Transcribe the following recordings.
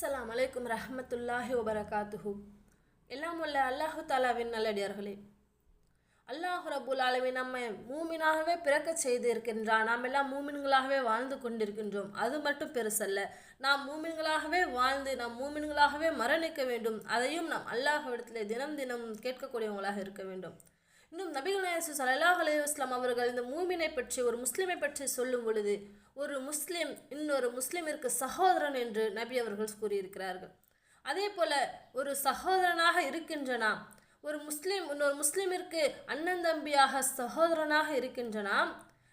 அஸ்லாம் அலைக்கும் ரஹமத்துல்லாஹி வபரகாத்துஹு. எல்லாம் உள்ள அல்லாஹு தாலாவின் நல்லடியார்களே. அல்லாஹ் ரபுல் அளவை நம்மை மூமினாகவே பிறக்க செய்திருக்கின்றான். நாம் எல்லாம் மூமின்களாகவே வாழ்ந்து கொண்டிருக்கின்றோம். அது மட்டும் பெருசல்ல. நாம் மூமின்களாகவே வாழ்ந்து நாம் மூமின்களாகவே மரணிக்க வேண்டும். அதையும் நாம் அல்லாஹ்விடத்திலே தினம் தினம் கேட்கக்கூடியவங்களாக இருக்க வேண்டும். இன்னும் நபிகள் நாயசு சல்லாஹ் அலைவாஸ்லாம் அவர்கள் இந்த மூமினை பற்றி ஒரு முஸ்லீமை பற்றி சொல்லும் பொழுது ஒரு முஸ்லீம் இன்னொரு முஸ்லீமிற்கு சகோதரன் என்று நபி அவர்கள் கூறியிருக்கிறார்கள். அதே போல ஒரு சகோதரனாக இருக்கின்ற நாம் ஒரு முஸ்லீம் இன்னொரு முஸ்லீமிற்கு அண்ணன் தம்பியாக சகோதரனாக இருக்கின்ற நாம்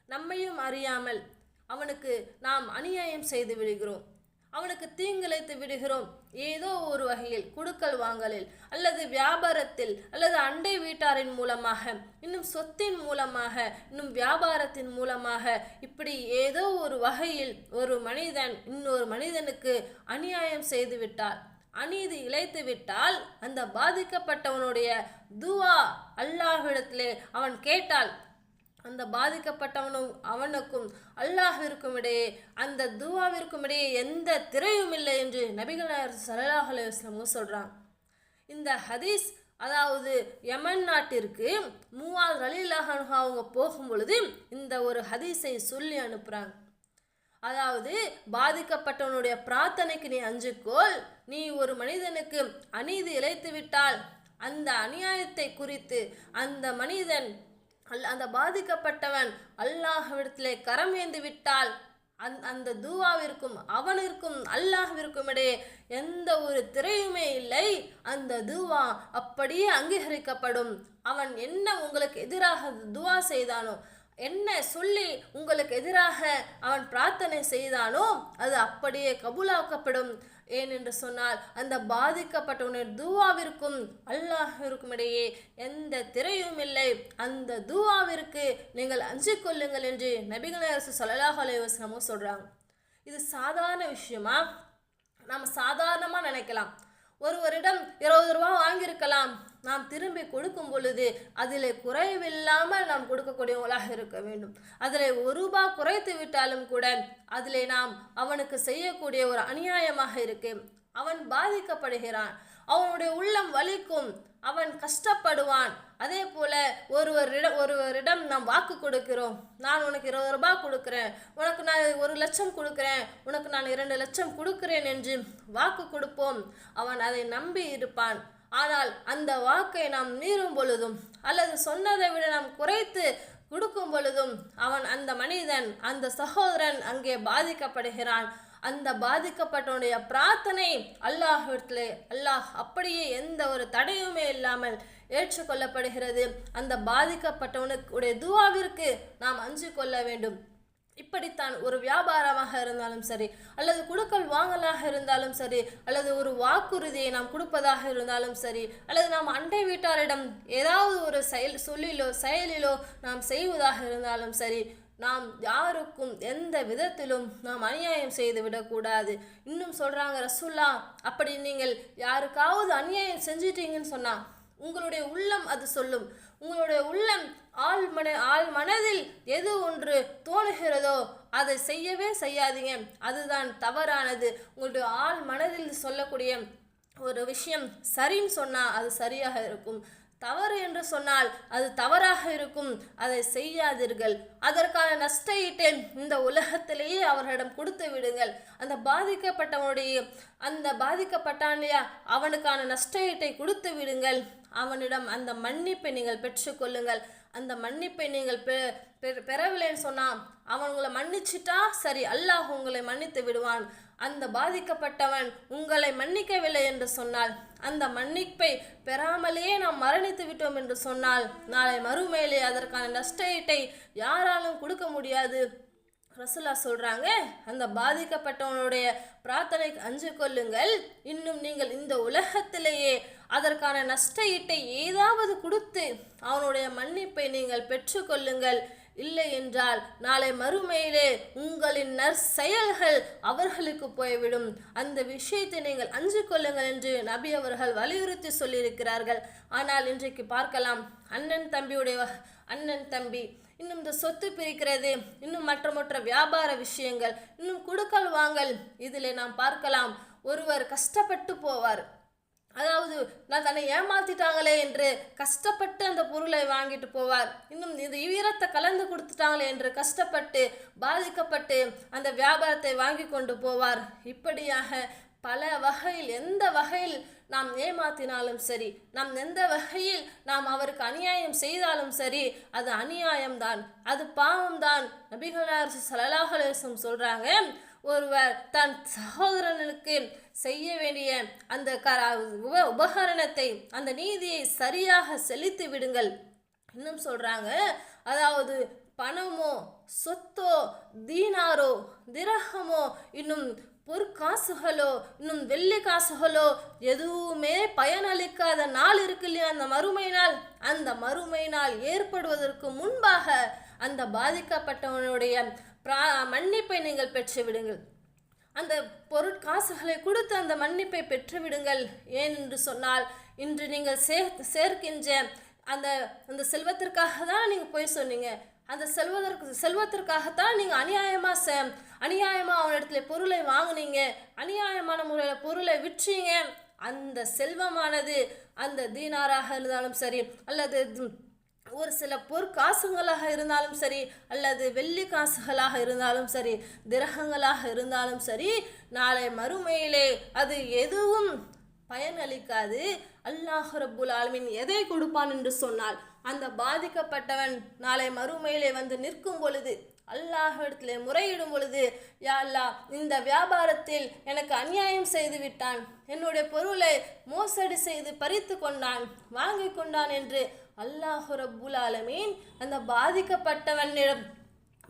நம்மையும் அறியாமல் அவனுக்கு நாம் அநியாயம் செய்து விடுகிறோம். அவனுக்கு தீங்கிழைத்து விடுகிறோம். ஏதோ ஒரு வகையில் குடுக்கல் வாங்கலில் அல்லது வியாபாரத்தில் அல்லது அண்டை வீட்டாரின் மூலமாக இன்னும் சொத்தின் மூலமாக இன்னும் வியாபாரத்தின் மூலமாக இப்படி ஏதோ ஒரு வகையில் ஒரு மனிதன் இன்னொரு மனிதனுக்கு அநியாயம் செய்து விட்டால் அநீதி இழைத்து விட்டால் அந்த பாதிக்கப்பட்டவனுடைய துவா அல்லாஹ்விடத்திலே அவன் கேட்டால் அந்த பாதிக்கப்பட்டவனும் அல்லாஹிற்கும் இடையே அந்த துவாவிற்கும் இடையே எந்த திரையும் இல்லை என்று நபிகள் சல்லாஹ் அலுவலம் சொல்கிறான் இந்த ஹதீஸ் அதாவது யமன் நாட்டிற்கு மூவாவது அலிலாக அவங்க போகும் பொழுது இந்த ஒரு ஹதீஸை சொல்லி அனுப்புகிறாங்க அதாவது பாதிக்கப்பட்டவனுடைய பிரார்த்தனைக்கு நீ அஞ்சுக்கோள் நீ ஒரு மனிதனுக்கு அநீதி இழைத்து விட்டால் அந்த அநியாயத்தை குறித்து அந்த மனிதன் அல் அந்த பாதிக்கப்பட்டவன் அல்லாஹ்விடத்திலே கரம் ஏந்து விட்டால் அந் அந்த தூவாவிற்கும் அவனிற்கும் அல்லாஹ்விற்கும் இடையே எந்த ஒரு திரையுமே இல்லை. அந்த தூவா அப்படியே அங்கீகரிக்கப்படும். அவன் என்ன உங்களுக்கு எதிராக துவா செய்தானோ என்ன சொல்லி உங்களுக்கு எதிராக அவன் பிரார்த்தனை செய்தானோ அது அப்படியே கபூலாக்கப்படும். ஏனென்று சொன்னால் அந்த பாதிக்கப்பட்டவனுடைய தூவாவிற்கும் அல்லாஹிற்கும் இடையே எந்த திரையும் இல்லை. அந்த தூவாவிற்கு நீங்கள் அஞ்சு கொள்ளுங்கள் என்று நபிகள் அரசு சல்லாஹ் அலைவாஸ்லமும் சொல்கிறாங்க இது சாதாரண விஷயமா? நாம் சாதாரணமாக நினைக்கலாம். ஒருவரிடம் இருபது ரூபா வாங்கியிருக்கலாம். நாம் திரும்பி கொடுக்கும் பொழுது அதில் குறைவில்லாமல் நாம் கொடுக்கக்கூடியவங்களாக இருக்க வேண்டும். அதில் ஒரு ரூபா குறைத்து விட்டாலும் கூட அதில் நாம் அவனுக்கு செய்யக்கூடிய ஒரு அநியாயமாக இருக்கு. அவன் பாதிக்கப்படுகிறான். அவனுடைய உள்ளம் வலிக்கும். அவன் கஷ்டப்படுவான். அதே போல ஒருவரிடம் ஒருவரிடம் நாம் வாக்கு கொடுக்கிறோம். நான் உனக்கு இருபது ரூபாய் கொடுக்குறேன். உனக்கு நான் ஒரு லட்சம் கொடுக்குறேன். உனக்கு நான் இரண்டு லட்சம் கொடுக்குறேன் என்று வாக்கு கொடுப்போம். அவன் அதை நம்பி இருப்பான். ஆனால் அந்த வாக்கை நாம் மீறும் பொழுதும் அல்லது சொன்னதை விட நாம் குறைத்து கொடுக்கும் பொழுதும் அவன் அந்த மனிதன் அந்த சகோதரன் அங்கே பாதிக்கப்படுகிறான். அந்த பாதிக்கப்பட்டவனுடைய பிரார்த்தனை அல்லாஹிடத்தில் அல்லாஹ் அப்படியே எந்த ஒரு தடையுமே இல்லாமல் ஏற்றுக்கொள்ளப்படுகிறது. அந்த பாதிக்கப்பட்டவனுக்குடைய துவாவிற்கு நாம் அஞ்சு கொள்ள வேண்டும். இப்படித்தான் ஒரு வியாபாரமாக இருந்தாலும் சரி அல்லது குடுக்கல் வாங்கலாக இருந்தாலும் சரி அல்லது ஒரு வாக்குறுதியை நாம் கொடுப்பதாக இருந்தாலும் சரி அல்லது நாம் அண்டை வீட்டாரிடம் ஏதாவது ஒரு செயல் சொல்லிலோ செயலிலோ நாம் செய்வதாக இருந்தாலும் சரி நாம் யாருக்கும் எந்த விதத்திலும் நாம் அநியாயம் செய்து விடக்கூடாது. இன்னும் சொல்கிறாங்க ரசுல்லா அப்படி நீங்கள் யாருக்காவது அநியாயம் செஞ்சிட்டீங்கன்னு சொன்னால் உங்களுடைய உள்ளம் அது சொல்லும். உங்களுடைய உள்ளம் ஆள் மன ஆள் மனதில் எது ஒன்று தோணுகிறதோ அதை செய்யவே செய்யாதீங்க. அதுதான் தவறானது. உங்களுடைய ஆள் மனதில் சொல்லக்கூடிய ஒரு விஷயம் சரின்னு சொன்னால் அது சரியாக இருக்கும். தவறு என்று சொன்னால் அது தவறாக இருக்கும். அதை செய்யாதீர்கள். அதற்கான நஷ்ட ஈட்டை இந்த உலகத்திலேயே அவர்களிடம் கொடுத்து விடுங்கள். அந்த பாதிக்கப்பட்டவனுடைய அந்த பாதிக்கப்பட்டான் இல்லையா? அவனுக்கான நஷ்ட ஈட்டை கொடுத்து விடுங்கள். அவனிடம் அந்த மன்னிப்பை நீங்கள் பெற்றுக்கொள்ளுங்கள் அந்த மன்னிப்பை நீங்கள் பெ பெறவில்லைன்னு சொன்னால் அவன் உங்களை மன்னிச்சிட்டா? சரி அல்லாஹ் உங்களை மன்னித்து விடுவான். அந்த பாதிக்கப்பட்டவன் உங்களை மன்னிக்கவில்லை என்று சொன்னால் அந்த மன்னிப்பை பெறாமலேயே நாம் மரணித்து விட்டோம் என்று சொன்னால் நாளை மறுமையிலே அதற்கான நஷ்ட ஈட்டை யாராலும் கொடுக்க முடியாது. ரசுல்லா சொல்கிறாங்க அந்த பாதிக்கப்பட்டவனுடைய பிரார்த்தனைக்கு அஞ்சு கொள்ளுங்கள். இன்னும் நீங்கள் இந்த உலகத்திலேயே அதற்கான நஷ்ட ஈட்டை ஏதாவது கொடுத்து அவனுடைய மன்னிப்பை நீங்கள் பெற்றுக்கொள்ளுங்கள். இல்லை என்றால் நாளை மறுமையிலே உங்களின் நற்செயல்கள் அவர்களுக்கு போய்விடும். அந்த விஷயத்தை நீங்கள் அஞ்சு கொள்ளுங்கள் என்று நபி அவர்கள் வலியுறுத்தி சொல்லியிருக்கிறார்கள். ஆனால் இன்றைக்கு பார்க்கலாம் அண்ணன் தம்பியுடைய அண்ணன் தம்பி இன்னும் இந்த சொத்து பிரிக்கிறது இன்னும் மற்ற மற்ற வியாபார விஷயங்கள் இன்னும் கொடுக்கல் வாங்கல் இதில் நாம் பார்க்கலாம். ஒருவர் கஷ்டப்பட்டு போவார். அதாவது நான் தன்னை ஏமாத்திட்டாங்களே என்று கஷ்டப்பட்டு அந்த பொருளை வாங்கிட்டு போவார். இன்னும் இந்த ஈரத்தை கலந்து கொடுத்துட்டாங்களே என்று கஷ்டப்பட்டு பாதிக்கப்பட்டு அந்த வியாபாரத்தை வாங்கி கொண்டு போவார். இப்படியாக பல வகையில் எந்த வகையில் நாம் ஏமாத்தினாலும் சரி நாம் எந்த வகையில் நாம் அவருக்கு அநியாயம் செய்தாலும் சரி அது அநியாயம்தான். அது பாவம்தான். நபிகளார் சலலாகலேசம் சொல்கிறாங்க ஒருவர் தன் சகோதரனுக்கு செய்ய வேண்டிய அந்த க உப உபகரணத்தை அந்த நீதியை சரியாக செலுத்தி விடுங்கள். இன்னும் சொல்கிறாங்க அதாவது பணமோ சொத்தோ தீனாரோ திரகமோ இன்னும் பொற்காசுகளோ இன்னும் வெள்ளி காசுகளோ எதுவுமே பயனளிக்காத நாள் இருக்கு இல்லையா? அந்த மறுமை நாள். அந்த மறுமை நாள் ஏற்படுவதற்கு முன்பாக அந்த பாதிக்கப்பட்டவனுடைய பிரா மன்னிப்பை நீங்கள் பெற்று விடுங்கள். அந்த பொருட்காசுகளை கொடுத்து அந்த மன்னிப்பை பெற்று விடுங்கள். ஏன் என்று சொன்னால் இன்று நீங்கள் சே சேர்க்கின்ற அந்த அந்த செல்வத்திற்காக தான் நீங்கள் போய் சொன்னீங்க. அந்த செல்வதற்கு செல்வத்திற்காகத்தான் நீங்கள் அநியாயமாக சே அநியாயமாக அவனிடத்துல பொருளை வாங்குனீங்க. அநியாயமான முறையில் பொருளை விற்றீங்க. அந்த செல்வமானது அந்த தீனாராக இருந்தாலும் சரி அல்லது ஒரு சில பொற்காசுகளாக இருந்தாலும் சரி அல்லது வெள்ளி காசுகளாக இருந்தாலும் சரி திரகங்களாக இருந்தாலும் சரி நாளை மறுமையிலே அது எதுவும் பயனளிக்காது. அல்லாஹ் ரப்புல் ஆலமின் எதை கொடுப்பான் என்று சொன்னால் அந்த பாதிக்கப்பட்டவன் நாளை மறுமையிலே வந்து நிற்கும் பொழுது அல்லாஹிடத்தில் முறையிடும் பொழுது யா அல்லா இந்த வியாபாரத்தில் எனக்கு அநியாயம் செய்து விட்டான் என்னுடைய பொருளை மோசடி செய்து பறித்து கொண்டான் வாங்கி கொண்டான் என்று அல்லாஹு ரப்புல் ஆலமீன். அந்த பாதிக்கப்பட்டவனிடம்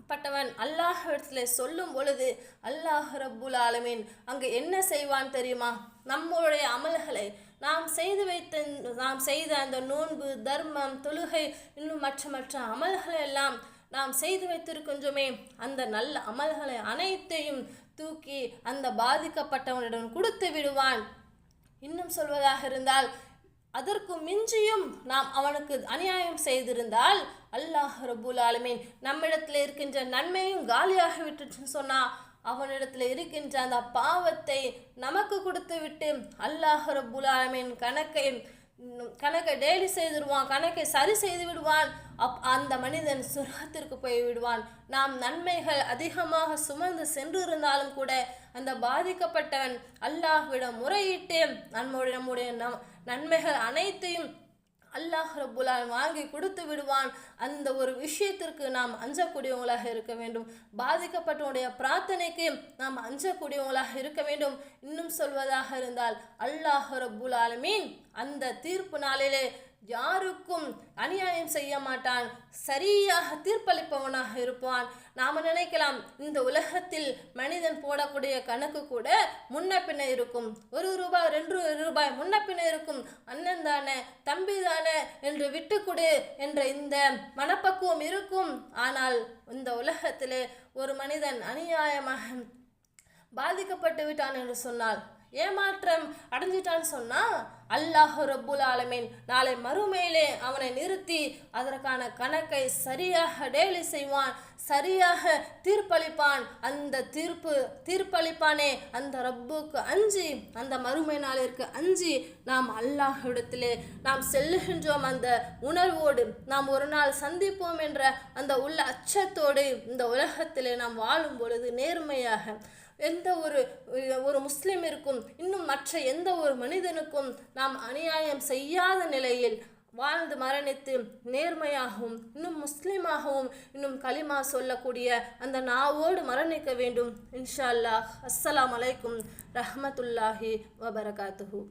பட்டவன் அல்லாஹிடத்துல சொல்லும் பொழுது அல்லாஹ் ரப்புல் ஆலமீன் அங்கு என்ன செய்வான் தெரியுமா? நம்மளுடைய அமல்களை நாம் செய்து வைத்த நாம் செய்த அந்த நோன்பு தர்மம் தொழுகை இன்னும் மற்ற மற்ற அமல்களை எல்லாம் நாம் செய்து வைத்திருக்கின்றோமே. அந்த நல்ல அமல்களை அனைத்தையும் தூக்கி அந்த பாதிக்கப்பட்டவனிடம் கொடுத்து விடுவான். இன்னும் சொல்வதாக இருந்தால் அதற்கு மிஞ்சியும் நாம் அவனுக்கு அநியாயம் செய்திருந்தால் அல்லாஹ் ரபுல் ஆலமீன் நம்மிடத்தில் இருக்கின்ற நன்மையும் காலியாகி விட்டுச்சுன்னு சொன்னா அவனிடத்தில் இருக்கின்ற அந்த பாவத்தை நமக்கு கொடுத்து விட்டு அல்லாஹ் ரபுல் ஆலமீன் கணக்கை கணக்கை டெய்லி செய்திருவான் கணக்கை சரி செய்து விடுவான் அப் அந்த மனிதன் சுரகத்திற்கு போய் விடுவான் நாம் நன்மைகள் அதிகமாக சுமந்து சென்றிருந்தாலும் கூட அந்த பாதிக்கப்பட்டவன் அல்லாஹ்விடம் முறையிட்டு நம்முடைய நம்முடைய நம் நன்மைகள் அனைத்தையும் அல்லாஹ் ரப்புலால் வாங்கி கொடுத்து விடுவான். அந்த ஒரு விஷயத்திற்கு நாம் அஞ்சக்கூடியவங்களாக இருக்க வேண்டும். பாதிக்கப்பட்டவனுடைய பிரார்த்தனைக்கு நாம் அஞ்சக்கூடியவங்களாக இருக்க வேண்டும். இன்னும் சொல்வதாக இருந்தால் அல்லாஹ் ரபுல் ஆலமீன் அந்த தீர்ப்பு நாளிலே யாருக்கும் அநியாயம் செய்ய மாட்டான். சரியாக தீர்ப்பளிப்பவனாக இருப்பான். நாம் நினைக்கலாம் இந்த உலகத்தில் மனிதன் போடக்கூடிய கணக்கு கூட முன்ன பின்ன இருக்கும். ஒரு ரூபாய் ரெண்டு ரூபாய் முன்ன பின்ன இருக்கும். அண்ணன் தானே தம்பி தானே என்று விட்டுக்கொடு என்ற இந்த மனப்பக்குவம் இருக்கும். ஆனால் இந்த உலகத்திலே ஒரு மனிதன் அநியாயமாக பாதிக்கப்பட்டு விட்டான் என்று சொன்னால் ஏமாற்றம் அடைஞ்சிட்டான்னு சொன்னால் அல்லாஹ் ரப்புல் ஆலமீன். நாளை மறுமையிலே அவனை நிறுத்தி அதற்கான கணக்கை சரியாக டெய்லி செய்வான் சரியாக தீர்ப்பளிப்பான். அந்த தீர்ப்பு தீர்ப்பளிப்பானே அந்த ரப்புக்கு அஞ்சி அந்த மறுமை நாளிற்கு அஞ்சி நாம் அல்லாஹ்விடத்திலே நாம் செல்லுகின்றோம். அந்த உணர்வோடு நாம் ஒரு நாள் சந்திப்போம் என்ற அந்த உள்ள அச்சத்தோடு இந்த உலகத்திலே நாம் வாழும் பொழுது நேர்மையாக எந்த ஒரு ஒரு முஸ்லிமிற்கும் இன்னும் மற்ற எந்த ஒரு மனிதனுக்கும் நாம் அநியாயம் செய்யாத நிலையில் வாழ்ந்து மரணித்து நேர்மையாகவும் இன்னும் முஸ்லீமாகவும் இன்னும் களிமா சொல்லக்கூடிய அந்த நாவோடு மரணிக்க வேண்டும். இன்ஷா அல்லாஹ். அஸ்ஸலாம் அலைக்கும் ரஹமத்துல்லாஹி வபரகாத்துஹூ.